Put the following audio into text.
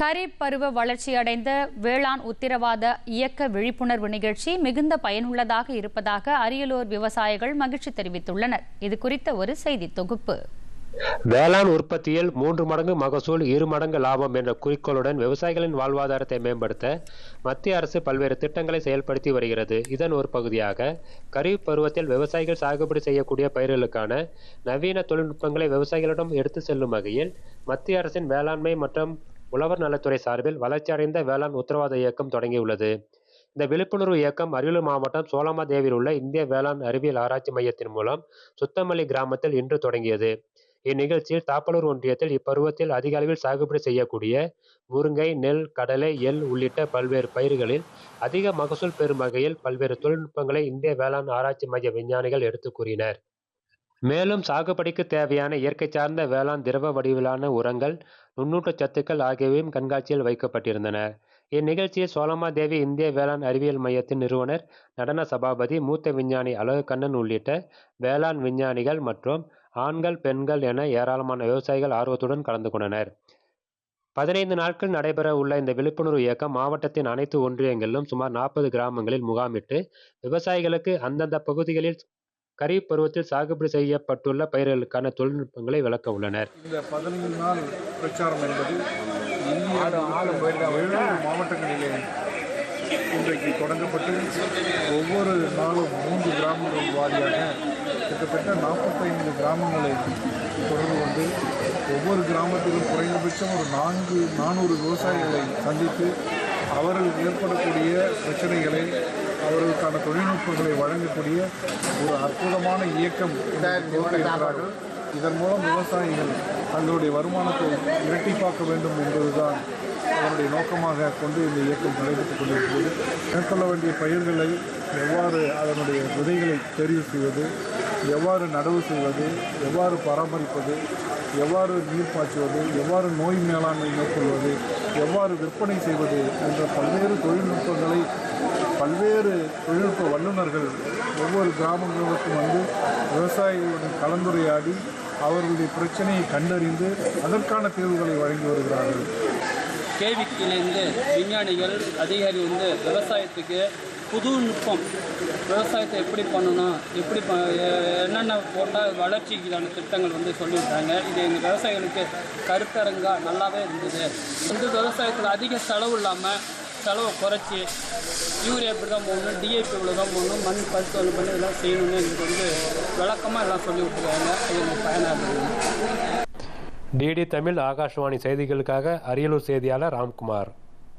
கரீப் பருவ வளர்ச்சியடைந்த வேளாண் உத்திரவாத இயக்க விழிப்புணர்வு நிகழ்ச்சி மிகுந்த பயனுள்ளதாக இருப்பதாக அரியலூர் விவசாயிகள் மகிழ்ச்சி தெரிவித்துள்ளனர். இது குறித்த ஒரு செய்தி தொகுப்பு. வேளாண் உற்பத்தியில் மூன்று மடங்கு மகசூல் இரு மடங்கு லாபம் என்ற குறிக்கோளுடன் விவசாயிகளின் வாழ்வாதாரத்தை மேம்படுத்த மத்திய அரசு பல்வேறு திட்டங்களை செயல்படுத்தி வருகிறது. இதன் ஒரு பகுதியாக கரீப் பருவத்தில் விவசாயிகள் சாகுபடி செய்யக்கூடிய பயிர்களுக்கான நவீன தொழில்நுட்பங்களை விவசாயிகளிடம் எடுத்து செல்லும் வகையில் மத்திய அரசின் வேளாண்மை மற்றும் உழவர் நலத்துறை சார்பில் வளர்ச்சியடைந்த வேளாண் உத்தரவாத இயக்கம் தொடங்கியுள்ளது இந்த விழிப்புணர்வு இயக்கம் அரியலூர் மாவட்டம் சோளமாதேவியில் உள்ள இந்திய வேளாண் அறிவியல் ஆராய்ச்சி மையத்தின் மூலம் சுத்தமல்லி கிராமத்தில் இன்று தொடங்கியது. இந்நிகழ்ச்சியில் தாப்பலூர் ஒன்றியத்தில் இப்பருவத்தில் அதிக அளவில் சாகுபடி செய்யக்கூடிய முருங்கை நெல் கடலை எள் உள்ளிட்ட பல்வேறு பயிர்களில் அதிக மகசூல் பெறும் வகையில் பல்வேறு தொழில்நுட்பங்களை இந்திய வேளாண் ஆராய்ச்சி மைய விஞ்ஞானிகள் எடுத்துக் கூறினர். மேலும் சாகுபடிக்கு தேவையான இயற்கை சார்ந்த வேளாண் திரவ வடிவிலான உரங்கள் நுண்ணூட்டச் சத்துக்கள் ஆகியவையும் கண்காட்சியில் வைக்கப்பட்டிருந்தன. இந்நிகழ்ச்சியில் சோலமாதேவி இந்திய வேளாண் அறிவியல் மையத்தின் நிறுவனர் நடன சபாபதி மூத்த விஞ்ஞானி அழகு கண்ணன் உள்ளிட்ட வேளாண் விஞ்ஞானிகள் மற்றும் ஆண்கள் பெண்கள் என ஏராளமான விவசாயிகள் ஆர்வத்துடன் கலந்து கொண்டனர். பதினைந்து நாட்கள் நடைபெற உள்ள இந்த விழிப்புணர்வு இயக்கம் மாவட்டத்தின் அனைத்து ஒன்றியங்களிலும் சுமார் நாற்பது கிராமங்களில் முகாமிட்டு விவசாயிகளுக்கு அந்தந்த பகுதிகளில் கரீப் பருவத்தில் சாகுபடி செய்யப்பட்டுள்ள பயிர்களுக்கான தொழில்நுட்பங்களை விளக்க உள்ளனர். இந்த பதினைந்து நாள் பிரச்சாரம் என்பது இந்திய மாவட்டங்களிலே இன்றைக்கு தொடங்கப்பட்டு ஒவ்வொரு நாளும் மூன்று கிராமங்கள் வாரியாக கிட்டத்தட்ட நாற்பத்தைந்து கிராமங்களை தொடர்பு கொண்டு ஒவ்வொரு கிராமத்திலும் குறைந்தபட்சம் ஒரு நான்கு நானூறு விவசாயிகளை சந்தித்து அவர்கள் ஏற்படக்கூடிய பிரச்சனைகளை அவர்களுக்கான தொழில்நுட்பங்களை வழங்கக்கூடிய ஒரு அற்புதமான இயக்கம் இருக்கிறார்கள். இதன் மூலம் விவசாயிகள் தங்களுடைய வருமானத்தை இரட்டிப்பாக்க வேண்டும் என்பதுதான் அதனுடைய நோக்கமாக கொண்டு இந்த இயக்கம் நடைபெற்றுக் கொண்டிருக்கிறது. மேற்கொள்ள வேண்டிய பயிர்களை எவ்வாறு அதனுடைய விதைகளை தெரிவு செய்வது எவ்வாறு நடவு செய்வது எவ்வாறு பராமரிப்பது எவ்வாறு நீர் பாய்ச்சுவது எவ்வாறு நோய் மேலாண்மை மேற்கொள்வது எவ்வாறு விற்பனை செய்வது என்ற பல்வேறு தொழில்நுட்பங்களை பல்வேறு தொழில்நுட்ப வல்லுநர்கள் ஒவ்வொரு கிராமங்களுக்கும் வந்து விவசாயிகளுடன் கலந்துரையாடி அவர்களுடைய பிரச்சனையை கண்டறிந்து அதற்கான தீர்வுகளை வழங்கி வருகிறார்கள். கேவிக்கிலிருந்து விஞ்ஞானிகள் அதிகாரி வந்து விவசாயத்துக்கு புது நுட்பம் விவசாயத்தை எப்படி பண்ணணும் எப்படி ப என்னென்ன போட்டால் வளர்ச்சிக்கான திட்டங்கள் வந்து சொல்லியிருக்காங்க. இது எங்கள் விவசாயிகளுக்கு கருத்தரங்காக நல்லாவே இருந்தது. இந்த விவசாயத்தில் அதிக செலவு இல்லாமல் செலவை குறைச்சி யூரியா இப்படி தான் போகணும் டிஏபி இவ்வளோ தான் போகணும் மண் பரிசோதனை பண்ணி இதெல்லாம் செய்யணும்னு எங்களுக்கு வந்து விளக்கமாக எல்லாம் சொல்லி விட்டுருக்காங்க. அது எங்களுக்கு பயனாக டிடி தமிழ் ஆகாஷவாணி செய்திகளுக்காக அரியலூர் செய்தியாளர் ராம்குமார்.